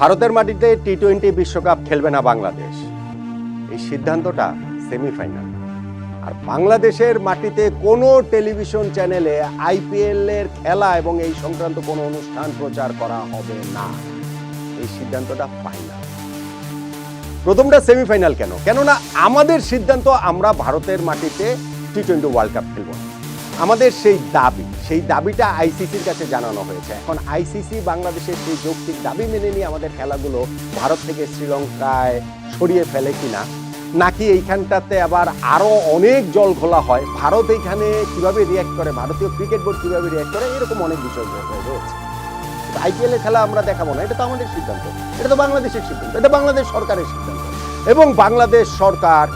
ভারতের মাটিতে T twenty বিশ্বকাপ খেলবে না বাংলাদেশ। এই সিদ্ধান্তটা সেমিফাইনাল। আর বাংলাদেশের মাটিতে কোনো টেলিভিশন চ্যানেলে আইপিএল এর খেলা এবং এই সংক্রান্ত কোনো অনুষ্ঠান প্রচার করা হবে না। এই সিদ্ধান্তটা ফাইনাল প্রথমটা সেমিফাইনাল কেন? কেননা আমাদের সিদ্ধান্ত আমরা ভারতের মাটিতে টি টোয়েন্টি ওয়ার্ল্ড কাপ খেলব না। আমাদের সেই দাবি, সেই দাবিটা আইসিসির কাছে জানানো হয়েছে। এখন আইসিসি বাংলাদেশের সেই যৌক্তিক দাবি মেনে নিয়ে আমাদের খেলাগুলো ভারত থেকে শ্রীলঙ্কায় সরিয়ে ফেলে কিনা, নাকি এইখানটাতে আবার আরও অনেক জল ঘোলা হয়, ভারত এইখানে কীভাবে রিয়াক্ট করে, ভারতীয় ক্রিকেট বোর্ড কীভাবে রিয়াক্ট করে, এরকম অনেক বিষয় রয়েছে। আইপিএল এর খেলা আমরা দেখাবো না, এটা তো আমাদের সিদ্ধান্ত, এটা তো বাংলাদেশের সিদ্ধান্ত, এটা বাংলাদেশ সরকারের সিদ্ধান্ত। এবং বাংলাদেশ সরকার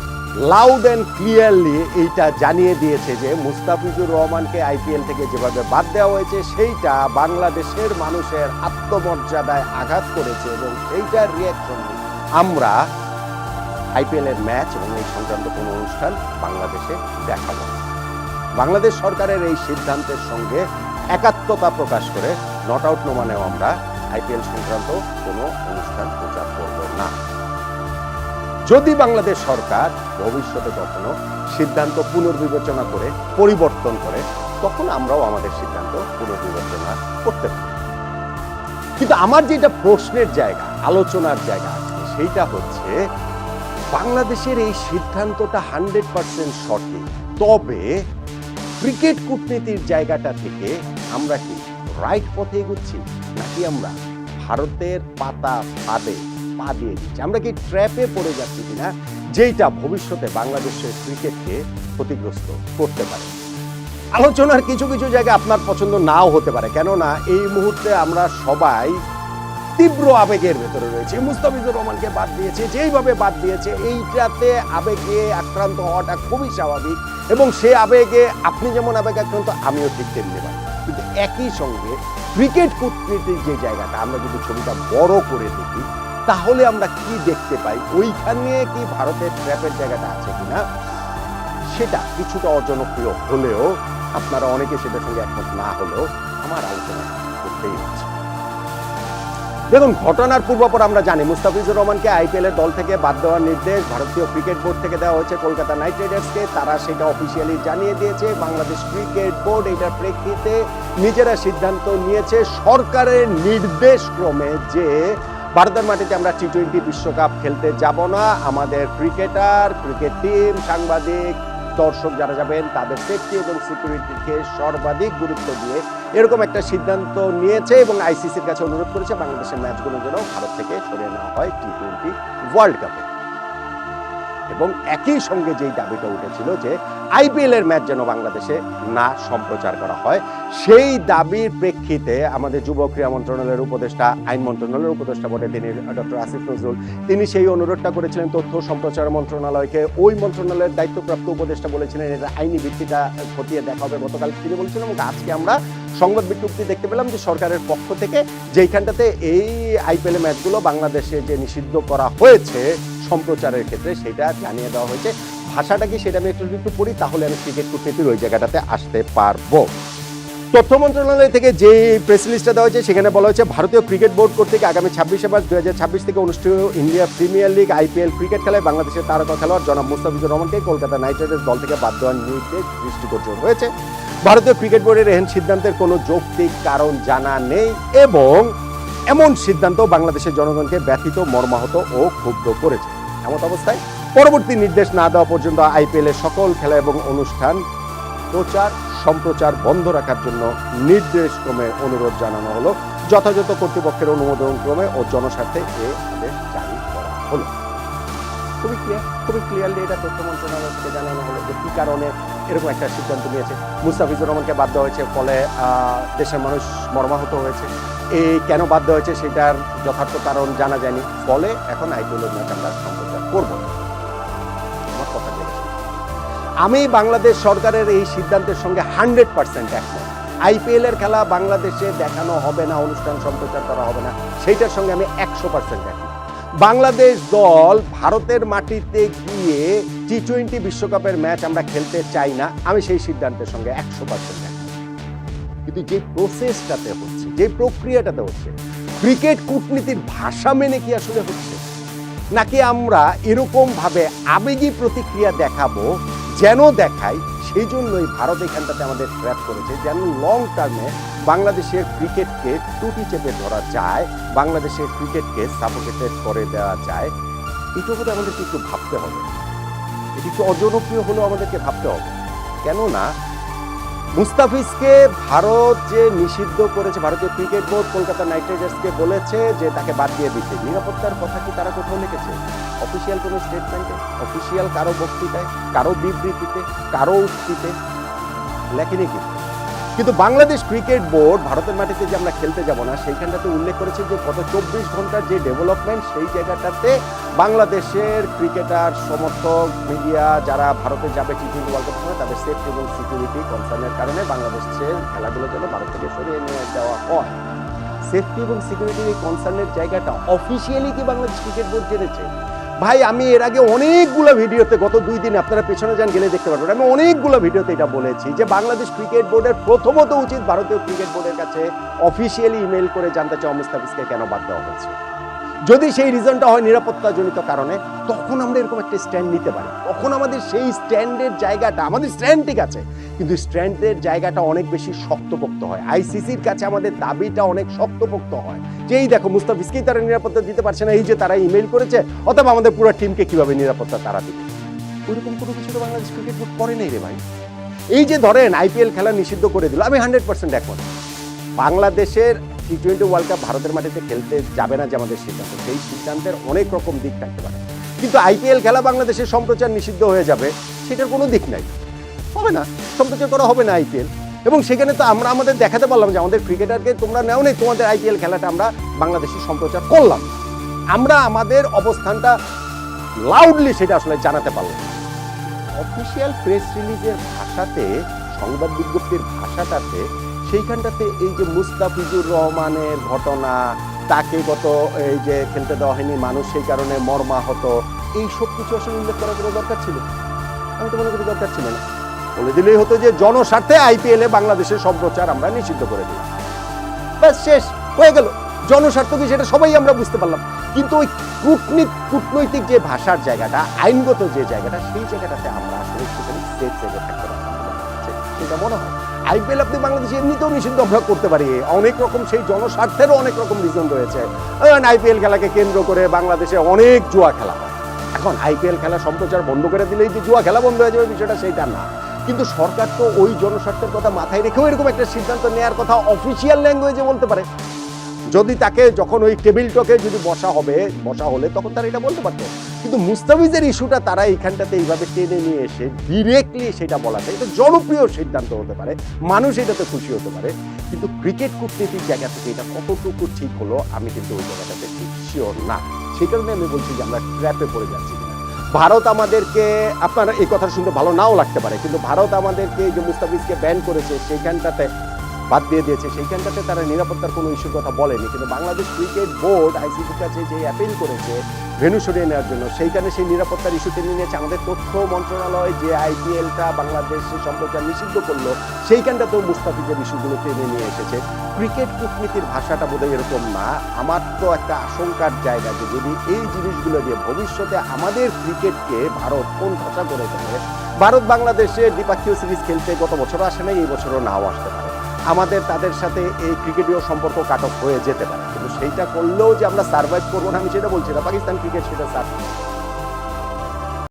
লাউড অ্যান্ড ক্লিয়ারলি এইটা জানিয়ে দিয়েছে যে মুস্তাফিজুর রহমানকে আইপিএল থেকে যেভাবে বাদ দেওয়া হয়েছে, সেইটা বাংলাদেশের মানুষের আত্মমর্যাদায় আঘাত করেছে এবং সেইটার রিয়াকশন আমরা আইপিএল এর ম্যাচ এবং এই সংক্রান্ত কোনো অনুষ্ঠান বাংলাদেশে দেখাবো। বাংলাদেশ সরকারের এই সিদ্ধান্তের সঙ্গে একাত্মতা প্রকাশ করে নট আউট নো মানেও আমরা আইপিএল সংক্রান্ত কোনো অনুষ্ঠান প্রচার করব না যদি বাংলাদেশ সরকার ভবিষ্যতে কখনো সিদ্ধান্ত পুনর্বিবেচনা করে, পরিবর্তন করে, তখন আমরাও আমাদের সিদ্ধান্ত পুনর্বিবেচনা করতে পারি। কিন্তু আমার যেটা প্রশ্নের জায়গা, আলোচনার জায়গা সেইটা হচ্ছে বাংলাদেশের এই সিদ্ধান্তটা হান্ড্রেড পার্সেন্ট সঠিক। তবে ক্রিকেট কূটনীতির জায়গাটা থেকে আমরা কি রাইট পথে এগুচ্ছি, নাকি আমরা ভারতের পাতা ফাঁদে পা দিয়ে দিচ্ছি। আমরা কি ট্র্যাপে পড়ে যাচ্ছি কিনা? যেইটা ভবিষ্যতে বাংলাদেশের ক্রিকেটকে ক্ষতিগ্রস্ত করতে পারে। আলোচনার কিছু কিছু জায়গা আপনার পছন্দ নাও হতে পারে। কেননা এই মুহূর্তে আমরা সবাই তীব্র আবেগের ভেতরে রয়েছে। মুস্তাফিজুর রহমানকে বাদ দিয়েছে, যেইভাবে বাদ দিয়েছে, এইটাতে আবেগে আক্রান্ত হওয়াটা খুবই স্বাভাবিক এবং সে আবেগে আপনি যেমন আবেগ আক্রান্ত, আমিও ঠিক তেমনি পারি কিন্তু একই সঙ্গে ক্রিকেট কূটনীতির যে জায়গাটা, আমরা যদি ছবিটা বড় করে দেখি তাহলে আমরা কি দেখতে পাই? ওইখানে কি ভারতের ট্র্যাপের জায়গাটা আছে কিনা? সেটা কিছুটা অজনপ্রিয় হলেও, আপনারা অনেকে সেটার সঙ্গে একমত না হলেও আমার আলোচনা করতেই হচ্ছে। দেখুন, ঘটনার পূর্বাপর আমরা জানি, মুস্তাফিজুর রহমানকে আইপিএল এর দল থেকে বাদ দেওয়ার নির্দেশ ভারতীয় ক্রিকেট বোর্ড থেকে দেওয়া হয়েছে কলকাতা নাইট রাইডার্সকে। তারা সেটা অফিসিয়ালি জানিয়ে দিয়েছে, বাংলাদেশ ক্রিকেট বোর্ড এটার প্রেক্ষিতে নিজেরা সিদ্ধান্ত নিয়েছে সরকারের নির্দেশ ক্রমে যে ভারতের মাটিতে আমরা টি টোয়েন্টি বিশ্বকাপ খেলতে যাব না। আমাদের ক্রিকেটার, ক্রিকেট টিম, সাংবাদিক, দর্শক যারা যাবেন, তাদের সেফটি এবং সিকিউরিটিকে সর্বাধিক গুরুত্ব দিয়ে এরকম একটা সিদ্ধান্ত নিয়েছে এবং আইসিসির কাছে অনুরোধ করেছে বাংলাদেশের ম্যাচগুলো যেন ভারত থেকে সরিয়ে নেওয়া হয় টি টোয়েন্টি ওয়ার্ল্ড কাপে এবং একই সঙ্গে যেই দাবিটা উঠেছিল যে আইপিএল এর ম্যাচ যেন বাংলাদেশে না সম্প্রচার করা হয়, সেই দাবির প্রেক্ষিতে আমাদের যুব ক্রীড়া মন্ত্রণালয়ের উপদেষ্টা, আইন মন্ত্রণালয়ের উপদেষ্টা বটে, তিনি ডক্টর আসিফ নজরুল, তিনি সেই অনুরোধটা করেছিলেন তথ্য সম্প্রচার মন্ত্রণালয়কে। ওই মন্ত্রণালয়ের দায়িত্বপ্রাপ্ত উপদেষ্টা বলেছিলেন এটা আইনি ভিত্তিটা খতিয়ে দেখা হবে গতকাল। তিনি বলেছিলেন, এবং আজকে আমরা সংবাদ বিজ্ঞপ্তি দেখতে পেলাম যে সরকারের পক্ষ থেকে যেইখানটাতে এই আইপিএল ম্যাচগুলো বাংলাদেশে যে নিষিদ্ধ করা হয়েছে সম্প্রচারের ক্ষেত্রে সেটা জানিয়ে দেওয়া হয়েছে। ভাষাটা কি সেটা আমি একটু একটু পড়ি, তাহলে আমি ক্রিকেট কূটনীতির ওই জায়গাটাতে আসতে পারব। তথ্য মন্ত্রণালয় থেকে যে প্রেস লিস্টটা দেওয়া হয়েছে, সেখানে বলা হয়েছে, ভারতীয় ক্রিকেট বোর্ড কর্তৃক আগামী ছাব্বিশে মার্চ ছাব্বিশ থেকে অনুষ্ঠিত India Premier League IPL cricket খেলায় বাংলাদেশের তারকা খেলোয়াড় জনাব মুস্তাফিজুর রহমানকে কলকাতা নাইট রাইডার্স দল থেকে বাদ দেওয়ার নির্দেশ দৃষ্টিগোচর হয়েছে। ভারতীয় ক্রিকেট বোর্ডের এহেন সিদ্ধান্তের কোনো যৌক্তিক কারণ জানা নেই এবং এমন সিদ্ধান্ত বাংলাদেশের জনগণকে ব্যথিত, মর্মাহত ও ক্ষুব্ধ করেছে। এমন অবস্থায় পরবর্তী নির্দেশ না দেওয়া পর্যন্ত আইপিএল এর সকল খেলা এবং অনুষ্ঠান প্রচার, সম্প্রচার বন্ধ রাখার জন্য নির্দেশ ক্রমে অনুরোধ জানানো হলো। যথাযথ কর্তৃপক্ষের অনুমোদন ক্রমে ও জনস্বার্থে এ আদেশ জারি করা হলো। খুবই ক্লিয়ার খুবই ক্লিয়ারলি এটা তথ্য মন্ত্রণালয় থেকে জানানো হলো যে কী কারণে এরকম একটা সিদ্ধান্ত নিয়েছে। মুস্তাফিজুর রহমানকে বাধ্য হয়েছে, ফলে দেশের মানুষ মর্মাহত হয়েছে। এই কেন বাধ্য হয়েছে সেটার যথার্থ কারণ জানা যায়নি। ফলে এখন আইপিএলের ম্যাচ আমরা সম্প্রচার করব। আমি বাংলাদেশ সরকারের এই সিদ্ধান্তের সঙ্গে হান্ড্রেড পার্সেন্ট একমত। আইপিএল এর খেলা বাংলাদেশে দেখানো হবে না, অনুষ্ঠান সম্প্রচার করা হবে না, সেইটার সঙ্গে আমি একশো পার্সেন্ট একমত। বাংলাদেশ দল ভারতের মাটিতে গিয়ে টি টোয়েন্টি বিশ্বকাপের ম্যাচ আমরা খেলতে চাই না, আমি সেই সিদ্ধান্তের সঙ্গে একশো পার্সেন্ট কিন্তু যে প্রসেসটাতে হচ্ছে, যে প্রক্রিয়াটাতে হচ্ছে ক্রিকেট কূটনীতির ভাষা মেনে কি আসলে হচ্ছে? নাকি আমরা এরকম ভাবে আবেগী প্রতিক্রিয়া দেখাবো, যেন দেখাই, সেই জন্যই ভারত এখানটাতে আমাদের ট্র্যাপ করেছে, যেন লং টার্মে বাংলাদেশের ক্রিকেটকে টুটি চেপে ধরা যায়, বাংলাদেশের ক্রিকেটকে সাপোকেটেড করে দেওয়া যায়। এটা বোধহয় আমাদেরকে একটু ভাবতে হবে। এটি একটু অজনপ্রিয় হলেও আমাদেরকে ভাবতে হবে। কেননা মুস্তাফিজকে ভারত যে নিষিদ্ধ করেছে, ভারতীয় ক্রিকেট বোর্ড কলকাতা নাইট রাইডার্সকে বলেছে যে তাকে বাদ দিয়ে দিতে। নিরাপত্তার কথা কি তারা কোথাও লিখেছে? অফিসিয়াল কোনো স্টেটমেন্টে অফিসিয়াল কারও বক্তৃতায়? কারও বিবৃতিতে? কারও উক্তিতে? লেখেনি কিন্তু কিন্তু বাংলাদেশ ক্রিকেট বোর্ড ভারতের মাটিতে যে আমরা খেলতে যাব না, সেইখানটাতে উল্লেখ করেছে যে গত চব্বিশ ঘণ্টার যে ডেভেলপমেন্ট সেই জায়গাটাতে বাংলাদেশের ক্রিকেটার সমর্থক মিডিয়া যারা ভারতে যাবে টি টোয়েন্টি ওয়ার্ল্ড কাপ তাদের সেফটি এবং সিকিউরিটি কনসার্নের কারণে বাংলাদেশের খেলাগুলো যেন ভারত থেকে সরিয়ে নিয়ে যাওয়া হয়। সেফটি এবং সিকিউরিটি কনসার্নের জায়গাটা অফিসিয়ালি কি বাংলাদেশ ক্রিকেট বোর্ড জেনেছে? ভাই, আমি এর আগে অনেকগুলো ভিডিওতে গত দুই দিন আপনারা পেছনে যান গেলে দেখতে পারবেন, আমি অনেকগুলো ভিডিওতে এটা বলেছি যে বাংলাদেশ ক্রিকেট বোর্ডের প্রথমত উচিত ভারতীয় ক্রিকেট বোর্ডের কাছে অফিসিয়ালি ইমেল করে জানতে চাও মুস্তাফিজকে কেন বাদ দেওয়া হয়েছে যদি সেই রিজনটা হয় নিরাপত্তাজনিত কারণে, তখন আমরা এরকম একটা স্ট্যান্ড নিতে পারি। তখন আমাদের সেই স্ট্যান্ডের জায়গাটা, আমাদের স্ট্যান্ড ঠিক আছে, কিন্তু স্ট্যান্ডের জায়গাটা অনেক বেশি শক্তপোক্ত হয়। আইসিসির কাছে আমাদের দাবিটা অনেক শক্তপোক্ত হয় যে, এই দেখো মুস্তাফিজকেই তারা নিরাপত্তা দিতে পারছে না? এই যে তারা ইমেল করেছে, অথবা আমাদের পুরো টিমকে কীভাবে নিরাপত্তা তারা দিবে? ওইরকম কোনো কিছু তো বাংলাদেশ ক্রিকেট বোর্ড করে নেই রে ভাই। এই যে ধরেন আইপিএল খেলা নিষিদ্ধ করে দিল, আমি হান্ড্রেড পার্সেন্ট একমত। বাংলাদেশের টি টোয়েন্টি ওয়ার্ল্ড কাপ ভারতের মাটিতে খেলতে যাবে না যে আমাদের সিদ্ধান্ত, সেই সিদ্ধান্তের অনেক রকম দিক থাকতে পারে। কিন্তু আইপিএল খেলা বাংলাদেশের সম্প্রচার নিষিদ্ধ হয়ে যাবে, সেটার কোনো দিক নাই। হবে না, সম্প্রচার করা হবে না আইপিএল এবং সেখানে তো আমরা আমাদের দেখাতে পারলাম যে আমাদের ক্রিকেটারকে তোমরা নেও নেই তোমাদের আইপিএল খেলাটা আমরা বাংলাদেশি সম্প্রচার করলাম। আমরা আমাদের অবস্থানটা লাউডলি সেটা আসলে জানাতে পারলাম। অফিসিয়াল প্রেস রিলিজের ভাষাতে, সংবাদ বিজ্ঞপ্তির ভাষাটাতে সেইখানটাতে এই যে মুস্তাফিজুর রহমানের ঘটনা, তাকে গত এই যে খেলতে দেওয়া হয়নি মানুষ, সেই কারণে মর্মাহত এই সব কিছু আসলে উল্লেখ করার কোনো দরকার ছিল? আমি তো মনে করি দরকার ছিল না। বলে দিলেই হতো যে জনস্বার্থে আইপিএলে বাংলাদেশের সম্প্রচার আমরা নিষিদ্ধ করে দিই ব্যাস, শেষ, হয়ে গেল। জনস্বার্থ কি সেটা সবাই আমরা বুঝতে পারলাম। কিন্তু ওই কূটনীত, কূটনৈতিক যে ভাষার জায়গাটা, আইনগত যে জায়গাটা, সেই জায়গাটাতে আমরা আসলে থাকতে পারতাম সেটা মনে হয়। আইপিএল আপনি বাংলাদেশে এমনিতেও নিষিদ্ধ আমরা করতে পারি। অনেক রকম সেই জনস্বার্থেরও অনেক রকম রিজন রয়েছে। আইপিএল খেলাকে কেন্দ্র করে বাংলাদেশে অনেক জুয়া খেলা হয়। এখন আইপিএল খেলা সম্প্রচার বন্ধ করে দিলেই যে জুয়া খেলা বন্ধ হয়ে যাবে, বিষয়টা সেইটা না। কিন্তু সরকার তো ওই জনস্বার্থের কথা মাথায় রেখেও এরকম একটা সিদ্ধান্ত নেওয়ার কথা অফিসিয়াল ল্যাঙ্গুয়েজে বলতে পারে। যদি তাকে যখন ওই টেবিল টকে যদি বসা হবে, বসা হলে তখন তারা এটা বলতে পারতো। কিন্তু মুস্তাফিজের ইস্যুটা তারা এইখানটাতে এইভাবে টেনে নিয়ে এসে ডিরেক্টলি সেটা বলা যায় এটা জনপ্রিয় সিদ্ধান্ত হতে পারে, মানুষ এটাতে খুশি হতে পারে। কিন্তু ক্রিকেট কূটনীতির জায়গা থেকে এটা কতটুকু ঠিক হলো, আমি কিন্তু ওই জায়গাটাতে ঠিক শিওর না। সেই কারণে আমি বলছি যে আমরা ট্র্যাপে পড়ে যাচ্ছি। ভারত আমাদেরকে, আপনারা এই কথা শুনতে ভালো নাও লাগতে পারে, কিন্তু ভারত আমাদেরকে যে মুস্তাফিজকে ব্যান করেছে, সেইখানটাতে বাদ দিয়ে দিয়েছে। সেইখানটাতে তারা নিরাপত্তার কোনো ইস্যুর কথা বলেনি। কিন্তু বাংলাদেশ ক্রিকেট বোর্ড, আইসিসির কাছে যে অ্যাপিল করেছে ভেনু সরিয়ে নেওয়ার জন্য, সেইখানে সেই নিরাপত্তার ইস্যু টেনে নিয়েছে। আমাদের তথ্য মন্ত্রণালয় যে আইপিএলটা বাংলাদেশে সম্প্রচার নিষিদ্ধ করল, সেইখানটাতেও মুস্তাফিজের ইস্যুগুলো টেনে নিয়ে এসেছে। ক্রিকেট কূটনীতির ভাষাটা বোধহয় এরকম না। আমার তো একটা আশঙ্কার জায়গা যে যদি এই জিনিসগুলো দিয়ে ভবিষ্যতে আমাদের ক্রিকেটকে ভারত কোন ভাষা করে দেবে ভারত বাংলাদেশে দ্বিপাক্ষীয় সিরিজ খেলতে গত বছরও আসে নাই, এই বছরও নাও আসতে পারে। আমাদের তাদের সাথে এই ক্রিকেটীয় সম্পর্ক কাটক হয়ে যেতে পারে। কিন্তু সেইটা করলেও যে আমরা সার্ভাইভ করব না, আমি সেটা বলছি না, পাকিস্তান ক্রিকেট সেটা সার্ভ